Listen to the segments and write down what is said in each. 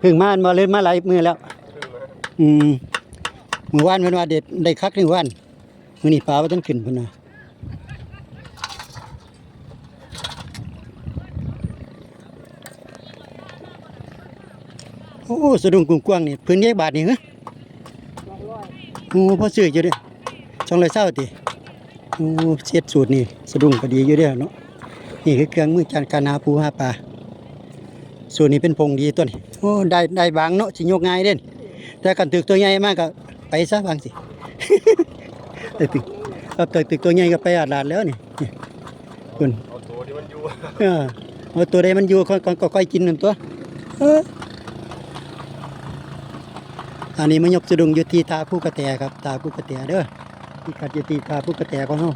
เพึ่งมาอันมาเลยมาหลายมือแล้ว อืมมือวานเพิ่นว่าเด็ดได้คักหนึ่งวันมือนี้ปลาบ่ทันขึ้นพิ่นว่าโอ้สะดุ้งกว้างนี่พื้นเยกบาทนี่เหรอโอ้พ่อซื้ออยู่เด้ช่องเลยเศร้าติโอ้เช็ดสูตรนี่สะดุ้งก็ดีอยู่เด้อเนาะนี่คือเครื่องมือการการหาปูหาปลา ส่วนนี้เป็นพงดีตัวนี้โอ้ได้ได้บางเนาะสิยกง่ายเด่นแต่กันตึกตัวใหญ่มากก็ไปซะบางสิแต่ตึกครับแต่ตึกตัวใหญ่ก็ไปอาดลาดแล้วนี่คุณเอาตัวที่มันอยู่เออเอาตัวใดมันอยู่ก็ก็ก็ค่อยกินนั่นตัวอันนี้มันยกสะดุงยู่ที่ตาผู้กระแตครับตาผู้กระแตเด้อที่กัดยู่ที่ตาผู้กระแตของเฮา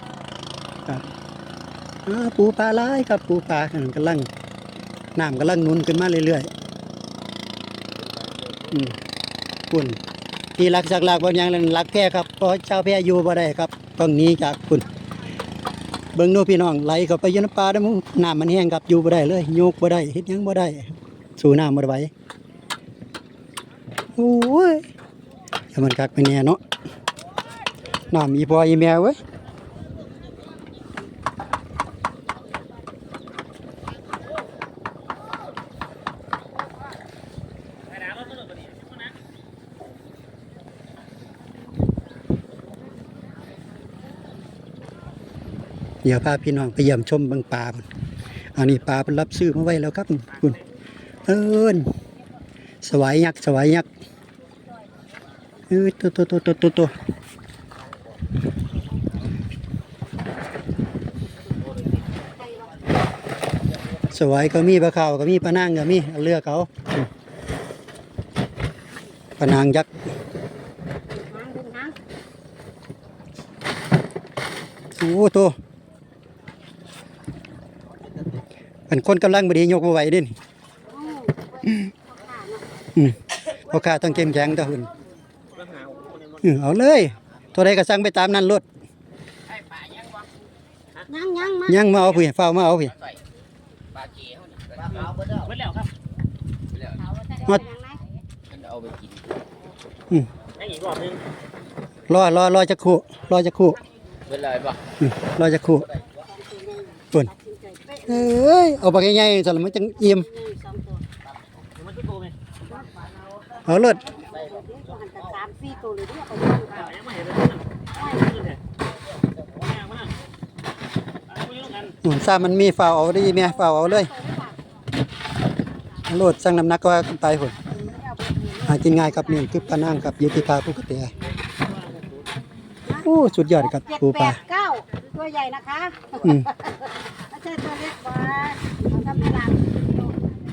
ครับปูปลาหลายครับปูปลากำลัง น้ำกำลังนุนขึ้นมาเรื่อยๆอืมคุณที่รักสักหลักบางอย่างรักแพ้ครับเพราะเจ้าแพ้อยู่บ่ได้ครับต้องหนีจากคุณเบิ่งโนพี่น้องไหลเข้าไปยู่ในป่าได้อมึงน้ำมันแห้งครับอยู่บ่ได้เลยโยกบ่ได้เฮ็ดยังบ่ได้ สู่น้ำบ่ได้ไหวโอ้ยมันกักไปแน่เนาะน้ำมีพออีแม่เว้ย เดี๋ยวพาพี่น้องไปเยี่ยมชมบางปลาพุ่นอันนี้ปลาเป็นรับซื้อมาไว้แล้วครับคุณเอิญสวายยักษ์สวายยักษ์เออตัวตัวตัวตัวตัวตัวสวายก็มีปลาขาวก็มีปลานางก็มีเอาเลือกเขาปลานางยักษ์โอ้ตัว เป็นคนกำลังบดียกบ่ไหวเดินพอข้าต้องเข้มแข็งต่อหุ่นอือเอาเลยตัวใดก็สั่งไปตามนั้นรถยังยังมายังมาเอาพี่เฝ้ามาเอาพี่ปลาเก๋เขาเนี่ยเอาไปเด้อเบิดแล้วครับเอาไปแต่เอาไปยังไงมันเอาไปกินให้อีกรอบนึงรอรอรอจะครู่รอจะครู่เบิดเลยป่ะอือรอจะครู่ปุ่น เอ้ยเอาไปใหญ่ๆสั่นมันจังอิ่มสองตัวมันก็โตไหมเอารถเดี๋ยวก็หันแต่สามสี่ตัวเลยเด้อเอาไปดูค่ะยังไม่เห็นเลยนะไม่เห็นเลยแม่มาเอาไปยุ่งกันอืมถ้ามันมีเฝ้าเอาได้แม่เฝ้าเอาเลยรถสั่งน้ำหนักก็ว่ากันไปพุ่นหากินง่ายครับนี่คือปลานางครับอยู่ที่ปลาปกติโอ้สุดยอดครับเจ็ดปูแปปลาดเก้าตัวใหญ่นะคะ อืมไม่ใช่ตัวเล็กกว่าเอาทำตลาด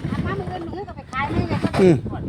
เอามามืออื่นมือก็ไปขายไม่เลยก็อืมไป